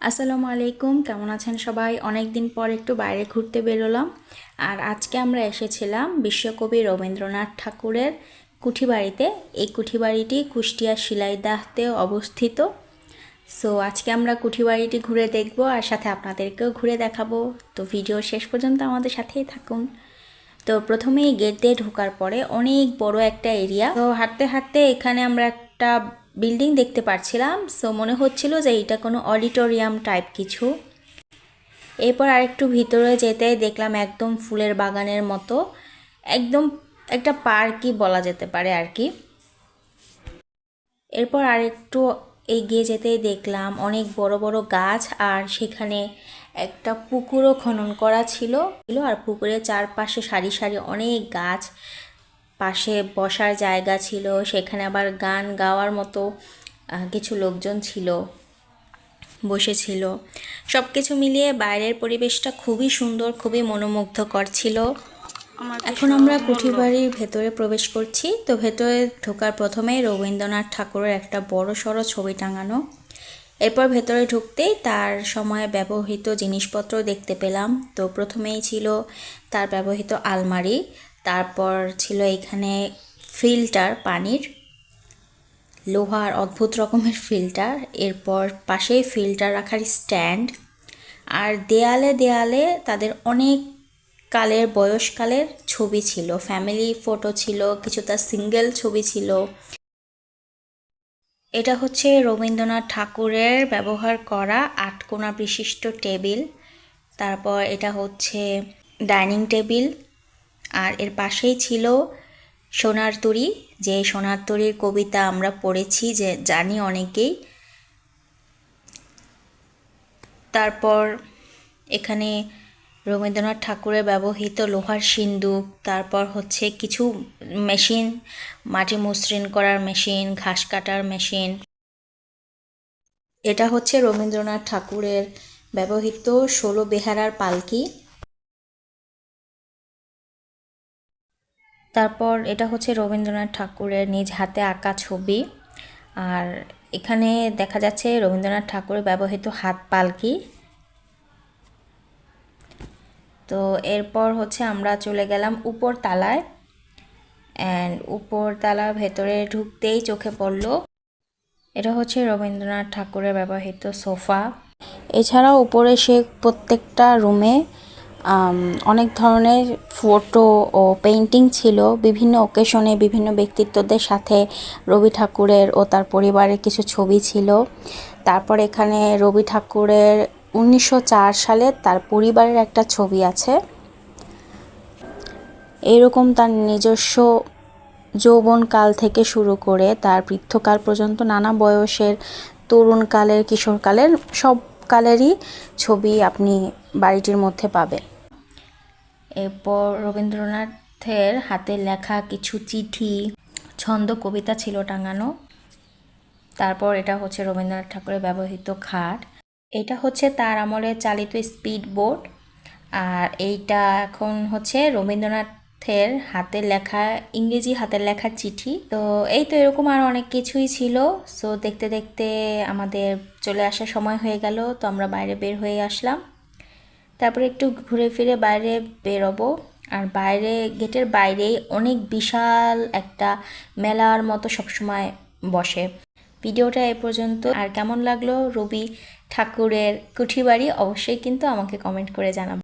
আসসালামু আলাইকুম, কেমন আছেন সবাই? অনেক দিন পর একটু বাইরে ঘুরতে বেরোলাম। আর আজকে আমরা এসেছিলাম বিশ্বকবি রবীন্দ্রনাথ ঠাকুরের কুঠিবাড়িতে। এই কুঠিবাড়িটি কুষ্টিয়া শিলাইদাহতে অবস্থিত। সো আজকে আমরা কুঠিবাড়িটি ঘুরে দেখব আর সাথে আপনাদেরকেও ঘুরে দেখাবো। তো ভিডিও শেষ পর্যন্ত আমাদের সাথেই থাকুন। তো প্রথমেই গেট দিয়ে ঢোকার পরে অনেক বড় একটা এরিয়া। তো হাঁটতে হাঁটতে এখানে আমরা একটা বিল্ডিং দেখতে পাচ্ছিলাম সো মনে হচ্ছিল যে এটা কোনো অডিটোরিয়াম টাইপ কিছু। এরপর আরেকটু ভিতরে যেতে দেখলাম একদম ফুলের বাগানের মতো, একদম একটা পার্কই বলা যেতে পারে আর কি। এরপর আরেকটু এগিয়ে যেতেই দেখলাম অনেক বড় বড় গাছ, আর সেখানে একটা পুকুরও খনন করা ছিল ছিল, আর পুকুরের চারপাশে সারি সারি অনেক গাছ। পাশে বসার জায়গা ছিল সেখানে আবার গান গাওয়ার মতো কিছু লোকজন ছিল বসেছিল। সব কিছু মিলিয়ে বাইরের পরিবেশটা খুবই সুন্দর খুবই মনোমুগ্ধকর ছিল। এখন আমরা কুঠির বাড়ির ভেতরে প্রবেশ করছি। তো ভেতরে ঢোকার প্রথমেই রবীন্দ্রনাথ ঠাকুরের একটা বড় সড়ো ছবি টাঙানো। এরপর ভেতরে ঢুকতেই তার সময়ে ব্যবহৃত জিনিসপত্র দেখতে পেলাম। তো প্রথমেই ছিল তার ব্যবহৃত আলমারি। তারপর ছিল এখানে ফিল্টার, পানির, লোহার অদ্ভুত রকমের ফিল্টার, এরপর পাশেই ফিল্টার রাখার স্ট্যান্ড, আর দেয়ালে দেয়ালে তাদের অনেক কালের বয়সকালের ছবি ছিল। ফ্যামিলি ফটো ছিল, কিছুটা সিঙ্গেল ছবি ছিল। এটা হচ্ছে রবীন্দ্রনাথ ঠাকুরের ব্যবহার করা আটকোনা বিশিষ্ট টেবিল। তারপর এটা হচ্ছে ডাইনিং টেবিল। আর এর পাশেই ছিল সোনার তরী। যে সোনার তরীর কবিতা আমরা পড়েছি, যে জানি অনেকেই। তারপর এখানে রবীন্দ্রনাথ ঠাকুরের ব্যবহৃত লোহার সিন্দুক, তারপর হচ্ছে কিছু মেশিন, মাটি মসৃণ করার মেশিন, ঘাস কাটার মেশিন। এটা হচ্ছে রবীন্দ্রনাথ ঠাকুরের ব্যবহৃত ষোলো বেহারার পালকি। তারপর এটা হচ্ছে রবীন্দ্রনাথ ঠাকুরের নিজ হাতে আঁকা ছবি। আর এখানে দেখা যাচ্ছে রবীন্দ্রনাথ ঠাকুরের ব্যবহৃত হাত পালকি। তো এরপর হচ্ছে আমরা চলে গেলাম উপর তালায়। অ্যান্ড উপর তালার ভেতরে ঢুকতেই চোখে পড়ল। এটা হচ্ছে রবীন্দ্রনাথ ঠাকুরের ব্যবহৃত সোফা। এছাড়াও উপরে সে প্রত্যেকটা রুমে অনেক ধরনের ফটো ও পেইন্টিং ছিল। বিভিন্ন ওকেশনে বিভিন্ন ব্যক্তিত্বদের সাথে রবি ঠাকুরের ও তার পরিবারের কিছু ছবি ছিল। তারপর এখানে রবি ঠাকুরের উনিশশো চার সালে তার পরিবারের একটা ছবি আছে। এইরকম তার নিজস্ব যৌবনকাল থেকে শুরু করে তার বৃদ্ধকাল পর্যন্ত নানা বয়সের তরুণকালের কিশোরকালের সব কালেরই ছবি আপনি বাড়িটির মধ্যে পাবেন। এরপর রবীন্দ্রনাথের হাতে লেখা কিছু চিঠি, ছন্দ, কবিতা ছিল টাঙানো। তারপর এটা হচ্ছে রবীন্দ্রনাথ ঠাকুরের ব্যবহৃত খাট। এটা হচ্ছে তার আমলে চালিত স্পিড বোট। আর এইটা এখন হচ্ছে রবীন্দ্রনাথের হাতের লেখা, ইংরেজি হাতের লেখা চিঠি। তো এই তো এরকম আর অনেক কিছুই ছিল। সো দেখতে দেখতে আমাদের চলে আসার সময় হয়ে গেল। তো আমরা বাইরে বের হয়ে আসলাম। তারপরে একটু ঘুরে ফিরে বাইরে বেরোবো। আর বাইরে, গেটের বাইরে অনেক বিশাল একটা মেলার মতো সবসময় বসে। ভিডিওটা এ পর্যন্ত। আর কেমন লাগল রবি ঠাকুরের কুঠিবাড়ি, অবশ্যই কিন্তু আমাকে কমেন্ট করে জানাবেন